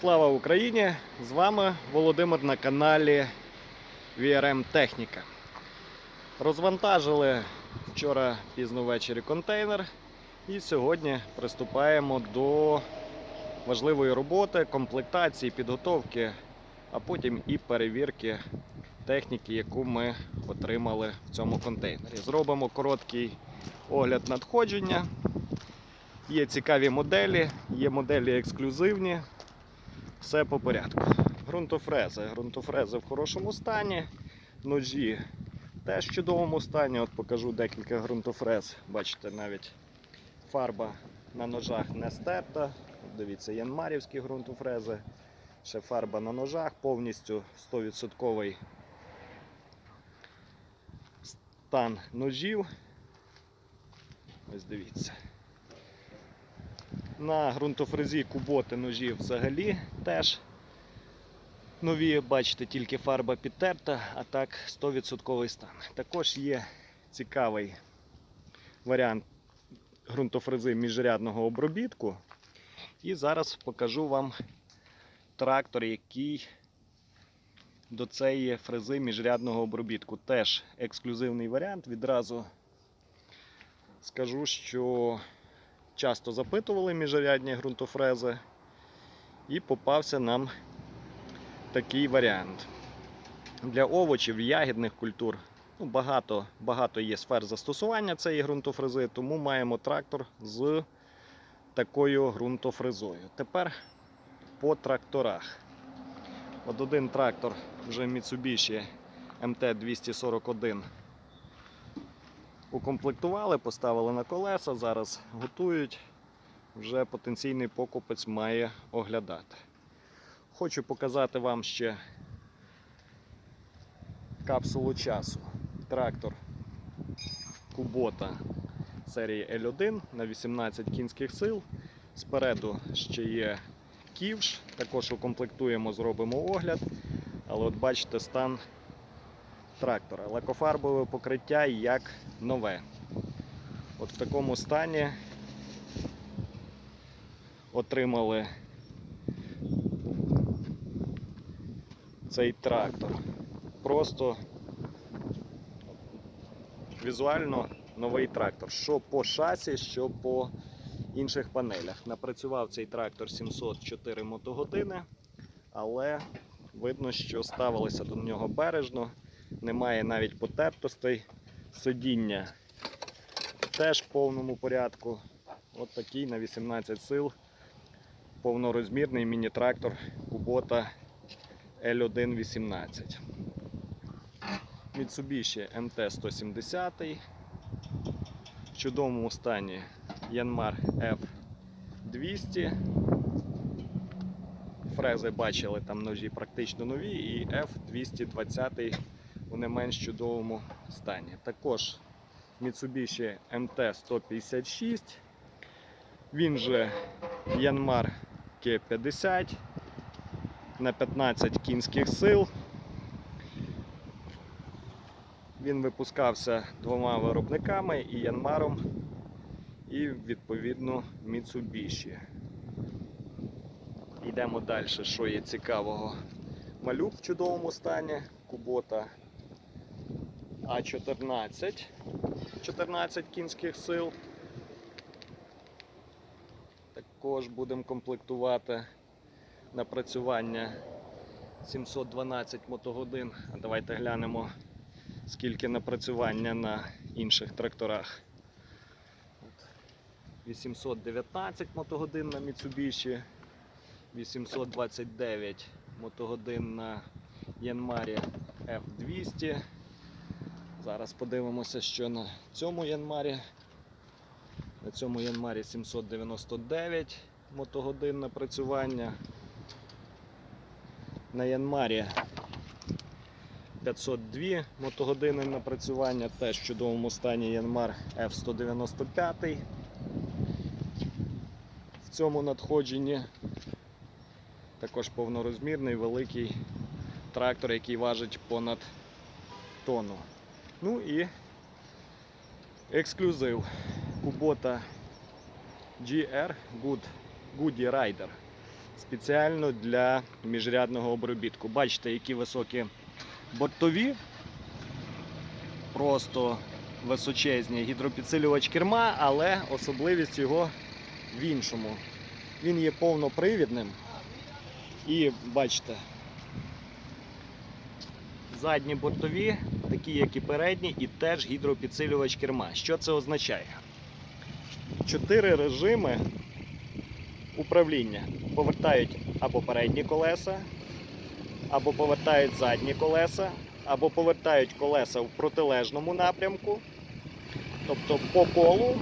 Слава Україні! З вами Володимир на каналі VRM Техніка. Розвантажили вчора пізно ввечері контейнер і сьогодні приступаємо до важливої роботи, комплектації, підготовки, а потім і перевірки техніки, яку ми отримали в цьому контейнері. Зробимо короткий огляд надходження. Є цікаві моделі, є моделі ексклюзивні. Все по порядку. Грунтофрези. Грунтофрези в хорошому стані. Ножі теж в чудовому стані. От покажу декілька ґрунтофрез. Бачите, навіть фарба на ножах не стерта. Дивіться, янмарівські ґрунтофрези. Ще фарба на ножах, повністю 100% стан ножів. Ось дивіться. На ґрунтофрезі куботи ножі взагалі теж нові, бачите, тільки фарба підтерта, а так 100% стан. Також є цікавий варіант ґрунтофрези міжрядного обробітку. І зараз покажу вам трактор, який до цієї фрези міжрядного обробітку. Теж ексклюзивний варіант. Відразу скажу, що часто запитували міжрядні ґрунтофрези, і попався нам такий варіант. Для овочів, ягідних культур ну, багато, багато є сфер застосування цієї ґрунтофрези, тому маємо трактор з такою ґрунтофрезою. Тепер по тракторах. От один трактор вже Mitsubishi MT-241 укомплектували, поставили на колеса, зараз готують. Вже потенційний покупець має оглядати. Хочу показати вам ще капсулу часу. Трактор Кубота серії L1 на 18 кінських сил. Спереду ще є ківш, також укомплектуємо, зробимо огляд. Але от бачите стан трактора. Лакофарбове покриття як нове. От в такому стані отримали цей трактор. Просто візуально новий трактор. Що по шасі, що по інших панелях. Напрацював цей трактор 704 мотогодини, але видно, що ставилися до нього бережно немає навіть потертостей. Сидіння теж в повному порядку. От такий на 18 сил повнорозмірний міні-трактор Kubota L118. Mitsubishi MT-170. В чудовому стані Yanmar F200. Фрези бачили там ножі практично нові і F220 у не менш чудовому стані. Також Mitsubishi MT-156, він же Yanmar K50 на 15 кінських сил. Він випускався двома виробниками і Янмаром, і відповідно Mitsubishi. Йдемо далі, що є цікавого. Малюк в чудовому стані, Кубота А14, 14 кінських сил. Також будемо комплектувати напрацювання 712 мотогодин. А давайте глянемо, скільки напрацювання на інших тракторах. 819 мотогодин на Mitsubishi. 829 мотогодин на Янмарі F200. Зараз подивимося, що на цьому Янмарі. На цьому Янмарі 799 мотогодин напрацювання. На Янмарі 502 мотогодини напрацювання, теж в чудовому стані Янмар F195. В цьому надходженні також повнорозмірний великий трактор, який важить понад тонну. Ну і ексклюзив Kubota GR Good, Goody Rider. спеціально для міжрядного обробітку. Бачите, які високі бортові, просто височезні гідропідсилювач керма, але особливість його в іншому. Він є повнопривідним. І бачите, задні бортові, такі як і передні, і теж гідропідсилювач керма. Що це означає? Чотири режими управління повертають або передні колеса, або повертають задні колеса, або повертають колеса в протилежному напрямку, тобто по колу,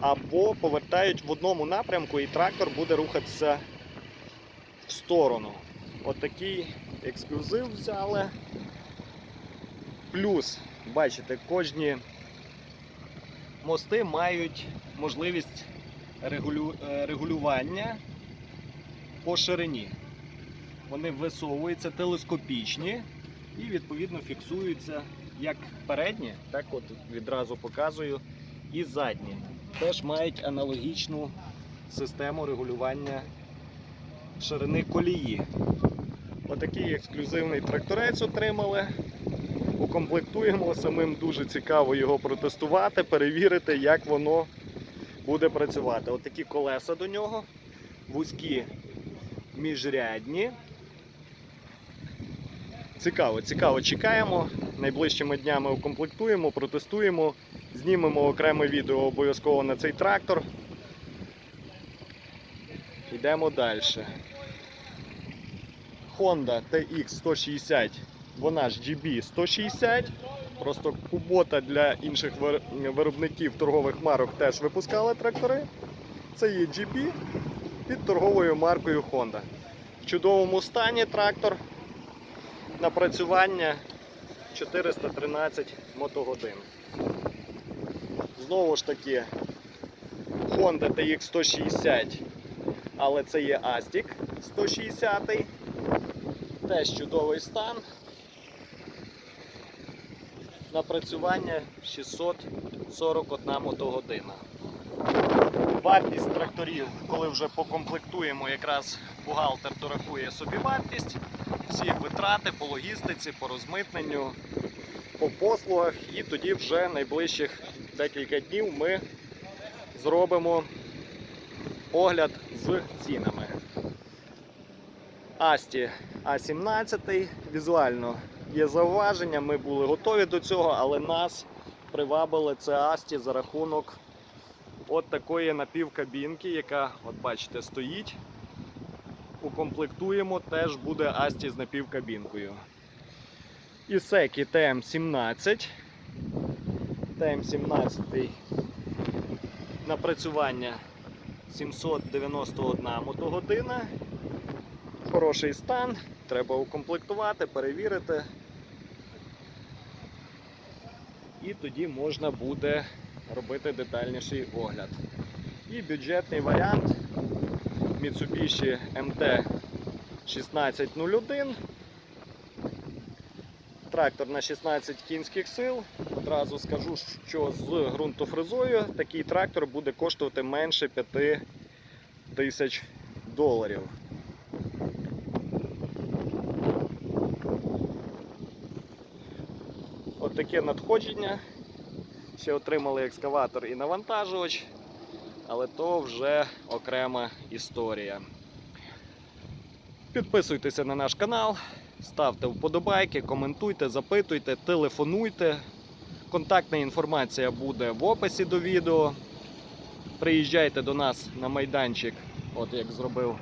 або повертають в одному напрямку, і трактор буде рухатися в сторону. Отакий ексклюзив взяли. Плюс, бачите, кожні мости мають можливість е, регулювання по ширині. Вони висовуються телескопічні і відповідно фіксуються як передні, так от відразу показую, і задні. Теж мають аналогічну систему регулювання ширини колії. Отакий ексклюзивний тракторець отримали. Укомплектуємо. Самим дуже цікаво його протестувати, перевірити, як воно буде працювати. Отакі колеса до нього, вузькі міжрядні. Цікаво, цікаво, чекаємо. Найближчими днями укомплектуємо, протестуємо, знімемо окреме відео обов'язково на цей трактор. Йдемо далі. Honda TX 160, вона ж GB 160. Просто Кубота для інших виробників торгових марок теж випускали трактори. Це є GB під торговою маркою Honda. В чудовому стані трактор. Напрацювання 413 мотогодин. Знову ж таки, Honda TX 160, але це є Astic 160. Теж чудовий стан. Напрацювання 641 мотогодина. Вартість тракторів, коли вже покомплектуємо, якраз бухгалтер торахує собі вартість, всі витрати по логістиці, по розмитненню, по послугах, і тоді вже найближчих декілька днів ми зробимо огляд з цінами. Асті А17 візуально є зауваження, ми були готові до цього, але нас привабили це Асті за рахунок от такої напівкабінки, яка, от бачите, стоїть. Укомплектуємо, теж буде Асті з напівкабінкою. Ісекі ТМ17. ТМ17 напрацювання 791 мотогодина. Хороший стан, треба укомплектувати, перевірити. І тоді можна буде робити детальніший огляд. І бюджетний варіант Mitsubishi MT 1601. Трактор на 16 кінських сил. Одразу скажу, що з ґрунтофрезою такий трактор буде коштувати менше 5 тисяч доларів. Таке надходження. Ще отримали екскаватор і навантажувач, але то вже окрема історія. Підписуйтеся на наш канал, ставте вподобайки, коментуйте, запитуйте, телефонуйте. Контактна інформація буде в описі до відео. Приїжджайте до нас на майданчик, от як зробив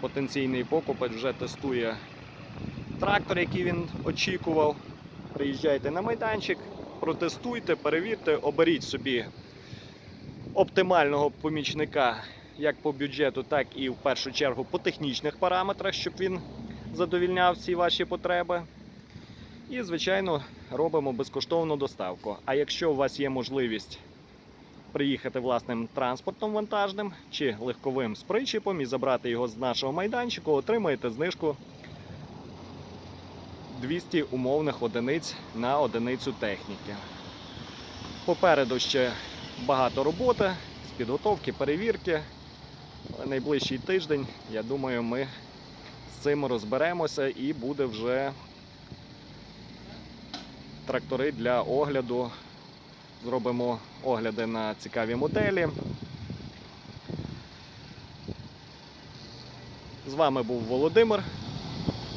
потенційний покупець, вже тестує трактор, який він очікував. Приїжджайте на майданчик, протестуйте, перевірте, оберіть собі оптимального помічника як по бюджету, так і в першу чергу по технічних параметрах, щоб він задовільняв всі ваші потреби. І, звичайно, робимо безкоштовну доставку. А якщо у вас є можливість приїхати власним транспортом вантажним чи легковим з причіпом і забрати його з нашого майданчику, отримаєте знижку 200 умовних одиниць на одиницю техніки. Попереду ще багато роботи з підготовки, перевірки. Найближчий тиждень, я думаю, ми з цим розберемося і буде вже трактори для огляду. Зробимо огляди на цікаві моделі. З вами був Володимир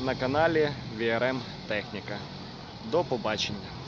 на каналі VRM Техніка. До побачення.